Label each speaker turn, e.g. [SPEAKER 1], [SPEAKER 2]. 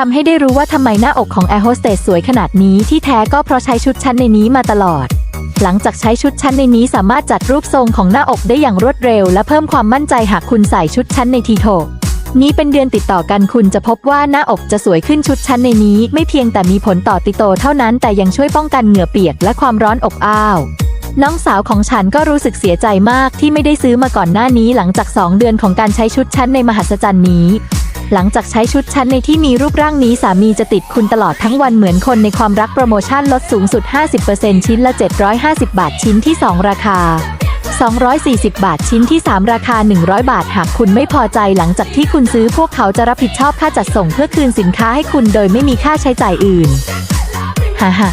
[SPEAKER 1] ทำให้ได้รู้ว่าทำไมหน้าอกของแอร์โฮสเตสสวยขนาดนี้ที่แท้ก็เพราะใช้ชุดชั้นในนี้มาตลอด หลังจากใช้ชุดชั้นในนี้สามารถจัดรูปทรงของหน้าอกได้อย่างรวดเร็ว และเพิ่มความมั่นใจหากคุณใส่ชุดชั้นในทีโถนี้เป็นเดือนติดต่อกันคุณจะพบว่าหน้าอกจะสวยขึ้นชุดชั้นในนี้ ไม่เพียงแต่มีผลต่อติโตเท่านั้นแต่ยังช่วยป้องกันเหงื่อเปียกและความร้อนอบอ้าว น้องสาวของฉันก็รู้สึกเสียใจมากที่ไม่ได้ซื้อมาก่อนหน้านี้หลังจาก 2 เดือนของการใช้ชุดชั้นในมหัศจรรย์นี้ หลังจากใช้ชุดชั้นในที่มีรูปร่างนี้สามีจะติดคุณตลอดทั้งวันเหมือนคนในความรักโปรโมชั่นลดสูงสุด 50%ชิ้นละ 750 บาทชิ้นที่ 2 ราคา 240 บาทชิ้นที่ 3 ราคา 100 บาท หากคุณไม่พอใจหลังจากที่คุณซื้อพวกเขาจะรับผิดชอบค่าจัดส่งเพื่อคืนสินค้าให้คุณโดยไม่มีค่าใช้จ่ายอื่นฮ่าฮ่า